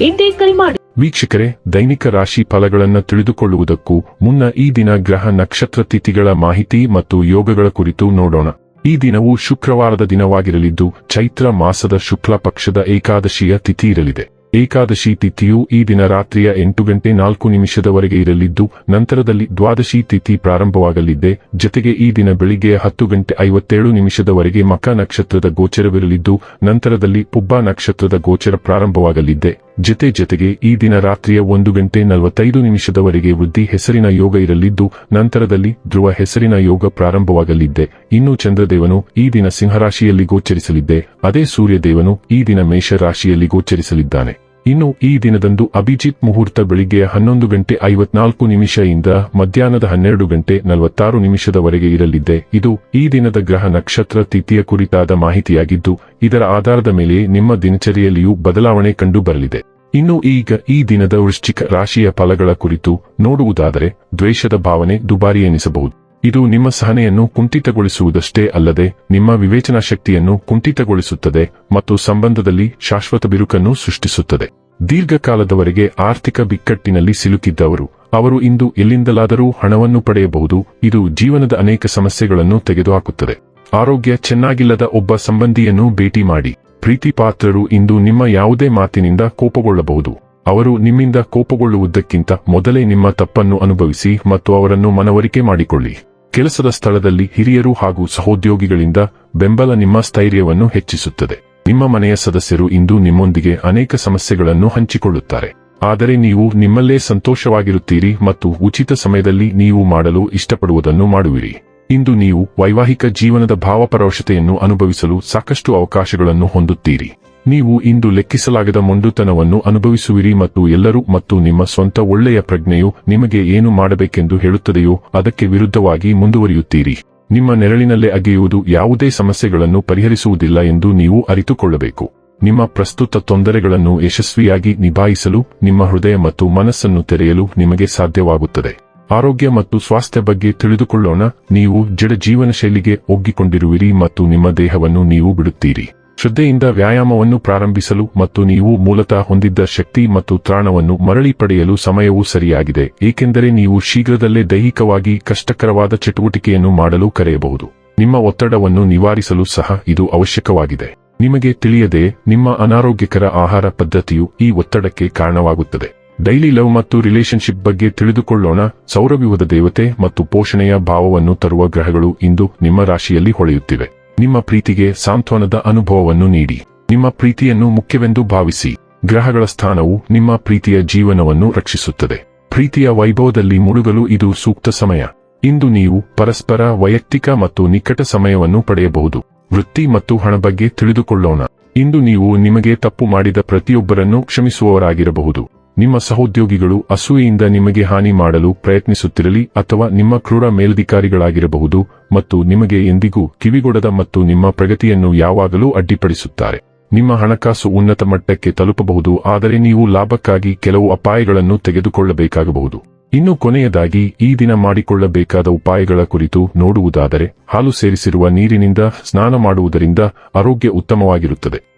ಇಂದೇ ಕರೆ ಮಾಡಿ. ವೀಕ್ಷಕರೇ, ದೈನಿಕ ರಾಶಿ ಫಲಗಳನ್ನು ತಿಳಿದುಕೊಳ್ಳುವುದಕ್ಕೂ ಮುನ್ನ ಈ ದಿನ ಗ್ರಹ ನಕ್ಷತ್ರ ತಿಥಿಗಳ ಮಾಹಿತಿ ಮತ್ತು ಯೋಗಗಳ ಕುರಿತು ನೋಡೋಣ. ಈ ದಿನವು ಶುಕ್ರವಾರದ ದಿನವಾಗಿರಲಿದ್ದು, ಚೈತ್ರ ಮಾಸದ ಶುಕ್ಲ ಪಕ್ಷದ ಏಕಾದಶಿಯ ತಿಥಿ ಇರಲಿದೆ. ಏಕಾದಶಿ ತಿಥಿಯು ಈ ದಿನ ರಾತ್ರಿಯ ಎಂಟು ಗಂಟೆ ನಾಲ್ಕು ನಿಮಿಷದವರೆಗೆ ಇರಲಿದ್ದು, ನಂತರದಲ್ಲಿ ದ್ವಾದಶಿ ತಿಥಿ ಪ್ರಾರಂಭವಾಗಲಿದೆ. ಜತೆಗೆ ಈ ದಿನ ಬೆಳಿಗ್ಗೆ ಹತ್ತು ಗಂಟೆ ಐವತ್ತೇಳು ನಿಮಿಷದವರೆಗೆ ಮಕ ನಕ್ಷತ್ರದ ಗೋಚರವಿರಲಿದ್ದು, ನಂತರದಲ್ಲಿ ಪುಬ್ಬ ನಕ್ಷತ್ರದ ಗೋಚರ ಪ್ರಾರಂಭವಾಗಲಿದೆ. ಜತೆ ಜತೆಗೆ ಈ ದಿನ ರಾತ್ರಿಯ ಒಂದು ಗಂಟೆ ನಲವತ್ತೈದು ನಿಮಿಷದವರೆಗೆ ವೃದ್ಧಿ ಹೆಸರಿನ ಯೋಗ ಇರಲಿದ್ದು, ನಂತರದಲ್ಲಿ ಧ್ರುವ ಹೆಸರಿನ ಯೋಗ ಪ್ರಾರಂಭವಾಗಲಿದ್ದೆ. ಇನ್ನು ಚಂದ್ರದೇವನು ಈ ದಿನ ಸಿಂಹರಾಶಿಯಲ್ಲಿ ಗೋಚರಿಸಲಿದ್ದೆ. ಅದೇ ಸೂರ್ಯದೇವನು ಈ ದಿನ ಮೇಷರಾಶಿಯಲ್ಲಿ ಗೋಚರಿಸಲಿದ್ದಾನೆ. ಇನ್ನು ಈ ದಿನದಂದು ಅಭಿಜಿತ್ ಮುಹೂರ್ತ ಬೆಳಿಗ್ಗೆ ಹನ್ನೊಂದು ಗಂಟೆ ಐವತ್ನಾಲ್ಕು ನಿಮಿಷದಿಂದ ಮಧ್ಯಾಹ್ನದ ಹನ್ನೆರಡು ಗಂಟೆ ನಲವತ್ತಾರು ನಿಮಿಷದವರೆಗೆ ಇರಲಿದೆ. ಇದು ಈ ದಿನದ ಗ್ರಹ ನಕ್ಷತ್ರ ತಿಥಿಯ ಕುರಿತಾದ ಮಾಹಿತಿಯಾಗಿದ್ದು, ಇದರ ಆಧಾರದ ಮೇಲೆ ನಿಮ್ಮ ದಿನಚರಿಯಲ್ಲಿಯೂ ಬದಲಾವಣೆ ಕಂಡು ಬರಲಿದೆ ಇನ್ನು ಈಗ ಈ ದಿನದ ವೃಶ್ಚಿಕ ರಾಶಿಯ ಫಲಗಳ ಕುರಿತು ನೋಡುವುದಾದರೆ, ದ್ವೇಷದ ಭಾವನೆ ದುಬಾರಿ ಎನಿಸಬಹುದು. ಇದು ನಿಮ್ಮ ಸಹನೆಯನ್ನು ಕುಂಠಿತಗೊಳಿಸುವುದಷ್ಟೇ ಅಲ್ಲದೆ, ನಿಮ್ಮ ವಿವೇಚನಾ ಶಕ್ತಿಯನ್ನು ಕುಂಠಿತಗೊಳಿಸುತ್ತದೆ ಮತ್ತು ಸಂಬಂಧದಲ್ಲಿ ಶಾಶ್ವತ ಬಿರುಕನ್ನು ಸೃಷ್ಟಿಸುತ್ತದೆ. ದೀರ್ಘಕಾಲದವರೆಗೆ ಆರ್ಥಿಕ ಬಿಕ್ಕಟ್ಟಿನಲ್ಲಿ ಸಿಲುಕಿದ್ದವರು, ಅವರು ಇಂದು ಎಲ್ಲಿಂದಲಾದರೂ ಹಣವನ್ನು ಪಡೆಯಬಹುದು, ಇದು ಜೀವನದ ಅನೇಕ ಸಮಸ್ಯೆಗಳನ್ನು ತೆಗೆದುಹಾಕುತ್ತದೆ. ಆರೋಗ್ಯ ಚೆನ್ನಾಗಿಲ್ಲದ ಒಬ್ಬ ಸಂಬಂಧಿಯನ್ನು ಭೇಟಿ ಮಾಡಿ ಪ್ರೀತಿ ಪಾತ್ರರು ಇಂದು ನಿಮ್ಮ ಯಾವುದೇ ಮಾತಿನಿಂದ ಕೋಪಗೊಳ್ಳಬಹುದು. ಅವರು ನಿಮ್ಮಿಂದ ಕೋಪಗೊಳ್ಳುವುದಕ್ಕಿಂತ ಮೊದಲೇ ನಿಮ್ಮ ತಪ್ಪನ್ನು ಅನುಭವಿಸಿ ಮತ್ತು ಅವರನ್ನು ಮನವರಿಕೆ ಮಾಡಿಕೊಳ್ಳಿ. ಕೆಲಸದ ಸ್ಥಳದಲ್ಲಿ ಹಿರಿಯರು ಹಾಗೂ ಸಹೋದ್ಯೋಗಿಗಳಿಂದ ಬೆಂಬಲ ನಿಮ್ಮ ಸ್ಥೈರ್ಯವನ್ನು ಹೆಚ್ಚಿಸುತ್ತದೆ. ನಿಮ್ಮ ಮನೆಯ ಸದಸ್ಯರು ಇಂದು ನಿಮ್ಮೊಂದಿಗೆ ಅನೇಕ ಸಮಸ್ಯೆಗಳನ್ನು ಹಂಚಿಕೊಳ್ಳುತ್ತಾರೆ. ಆದರೆ ನೀವು ನಿಮ್ಮಲ್ಲೇ ಸಂತೋಷವಾಗಿರುತ್ತೀರಿ ಮತ್ತು ಉಚಿತ ಸಮಯದಲ್ಲಿ ನೀವು ಮಾಡಲು ಇಷ್ಟಪಡುವುದನ್ನು ಮಾಡುವಿರಿ. ಇಂದು ನೀವು ವೈವಾಹಿಕ ಜೀವನದ ಭಾವಪರವಶತೆಯನ್ನು ಅನುಭವಿಸಲು ಸಾಕಷ್ಟು ಅವಕಾಶಗಳನ್ನು ಹೊಂದುತ್ತೀರಿ. ನೀವು ಇಂದು ಲೆಕ್ಕಿಸಲಾಗದ ಮೊಂಡುತನವನ್ನು ಅನುಭವಿಸುವಿರಿ ಮತ್ತು ಎಲ್ಲರೂ ಮತ್ತು ನಿಮ್ಮ ಸ್ವಂತ ಒಳ್ಳೆಯ ಪ್ರಜ್ಞೆಯು ನಿಮಗೆ ಏನು ಮಾಡಬೇಕೆಂದು ಹೇಳುತ್ತದೆಯೋ ಅದಕ್ಕೆ ವಿರುದ್ಧವಾಗಿ ಮುಂದುವರಿಯುತ್ತೀರಿ. ನಿಮ್ಮ ನೆರಳಿನಲ್ಲೇ ಅಗೆಯುವುದು ಯಾವುದೇ ಸಮಸ್ಯೆಗಳನ್ನು ಪರಿಹರಿಸುವುದಿಲ್ಲ ಎಂದು ನೀವು ಅರಿತುಕೊಳ್ಳಬೇಕು. ನಿಮ್ಮ ಪ್ರಸ್ತುತ ತೊಂದರೆಗಳನ್ನು ಯಶಸ್ವಿಯಾಗಿ ನಿಭಾಯಿಸಲು, ನಿಮ್ಮ ಹೃದಯ ಮತ್ತು ಮನಸ್ಸನ್ನು ತೆರೆಯಲು ನಿಮಗೆ ಸಾಧ್ಯವಾಗುತ್ತದೆ. ಆರೋಗ್ಯ ಮತ್ತು ಸ್ವಾಸ್ಥ್ಯ ಬಗ್ಗೆ ತಿಳಿದುಕೊಳ್ಳೋಣ, ನೀವು ಜಡ ಜೀವನ ಶೈಲಿಗೆ ಒಗ್ಗಿಕೊಂಡಿರುವಿರಿ ಮತ್ತು ನಿಮ್ಮ ದೇಹವನ್ನು ನೀವು ಬಿಡುತ್ತೀರಿ. ಶ್ರದ್ಧೆಯಿಂದ ವ್ಯಾಯಾಮವನ್ನು ಪ್ರಾರಂಭಿಸಲು ಮತ್ತು ನೀವು ಮೂಲತಃ ಹೊಂದಿದ್ದ ಶಕ್ತಿ ಮತ್ತು ತ್ರಾಣವನ್ನು ಮರಳಿ ಪಡೆಯಲು ಸಮಯವು ಸರಿಯಾಗಿದೆ, ಏಕೆಂದರೆ ನೀವು ಶೀಘ್ರದಲ್ಲೇ ದೈಹಿಕವಾಗಿ ಕಷ್ಟಕರವಾದ ಚಟುವಟಿಕೆಯನ್ನು ಮಾಡಲು ಕರೆಯಬಹುದು. ನಿಮ್ಮ ಒತ್ತಡವನ್ನು ನಿವಾರಿಸಲು ಸಹ ಇದು ಅವಶ್ಯಕವಾಗಿದೆ. ನಿಮಗೆ ತಿಳಿಯದೆ ನಿಮ್ಮ ಅನಾರೋಗ್ಯಕರ ಆಹಾರ ಪದ್ಧತಿಯು ಈ ಒತ್ತಡಕ್ಕೆ ಕಾರಣವಾಗುತ್ತದೆ. ಡೈಲಿ ಲವ್ ಮತ್ತು ರಿಲೇಶನ್ಶಿಪ್ ಬಗ್ಗೆ ತಿಳಿದುಕೊಳ್ಳೋಣ. ಸೌರವ್ಯೂಹದ ದೇವತೆ ಮತ್ತು ಪೋಷಣೆಯ ಭಾವವನ್ನು ತರುವ ಗ್ರಹಗಳು ಇಂದು ನಿಮ್ಮ ರಾಶಿಯಲ್ಲಿ ಹೊಳೆಯುತ್ತಿವೆ. ನಿಮ್ಮ ಪ್ರೀತಿಗೆ ಸಾಂತ್ವನದ ಅನುಭವವನ್ನು ನೀಡಿ. ನಿಮ್ಮ ಪ್ರೀತಿಯನ್ನು ಮುಖ್ಯವೆಂದು ಭಾವಿಸಿ. ಗ್ರಹಗಳ ಸ್ಥಾನವು ನಿಮ್ಮ ಪ್ರೀತಿಯ ಜೀವನವನ್ನು ರಕ್ಷಿಸುತ್ತದೆ. ಪ್ರೀತಿಯ ವೈಭವದಲ್ಲಿ ಮುಳುಗಲು ಇದು ಸೂಕ್ತ ಸಮಯ. ಇಂದು ನೀವು ಪರಸ್ಪರ ವೈಯಕ್ತಿಕ ಮತ್ತು ನಿಕಟ ಸಮಯವನ್ನು ಪಡೆಯಬಹುದು. ವೃತ್ತಿ ಮತ್ತು ಹಣ ಬಗ್ಗೆ ತಿಳಿದುಕೊಳ್ಳೋಣ. ಇಂದು ನೀವು ನಿಮಗೆ ತಪ್ಪು ಮಾಡಿದ ಪ್ರತಿಯೊಬ್ಬರನ್ನು ಕ್ಷಮಿಸುವವರಾಗಿರಬಹುದು. ನಿಮ್ಮ ಸಹೋದ್ಯೋಗಿಗಳು ಅಸೂಯೆಯಿಂದ ನಿಮಗೆ ಹಾನಿ ಮಾಡಲು ಪ್ರಯತ್ನಿಸುತ್ತಿರಲಿ ಅಥವಾ ನಿಮ್ಮ ಕ್ರೂರ ಮೇಲಧಿಕಾರಿಗಳಾಗಿರಬಹುದು ಮತ್ತು ನಿಮಗೆ ಎಂದಿಗೂ ಕಿವಿಗೊಡದ ಮತ್ತು ನಿಮ್ಮ ಪ್ರಗತಿಯನ್ನು ಯಾವಾಗಲೂ ಅಡ್ಡಿಪಡಿಸುತ್ತಾರೆ. ನಿಮ್ಮ ಹಣಕಾಸು ಉನ್ನತ ಮಟ್ಟಕ್ಕೆ ತಲುಪಬಹುದು, ಆದರೆ ನೀವು ಲಾಭಕ್ಕಾಗಿ ಕೆಲವು ಅಪಾಯಗಳನ್ನು ತೆಗೆದುಕೊಳ್ಳಬೇಕಾಗಬಹುದು. ಇನ್ನು ಕೊನೆಯದಾಗಿ, ಈ ದಿನ ಮಾಡಿಕೊಳ್ಳಬೇಕಾದ ಉಪಾಯಗಳ ಕುರಿತು ನೋಡುವುದಾದರೆ, ಹಾಲು ಸೇರಿಸಿರುವ ನೀರಿನಿಂದ ಸ್ನಾನ ಮಾಡುವುದರಿಂದ ಆರೋಗ್ಯ ಉತ್ತಮವಾಗಿರುತ್ತದೆ.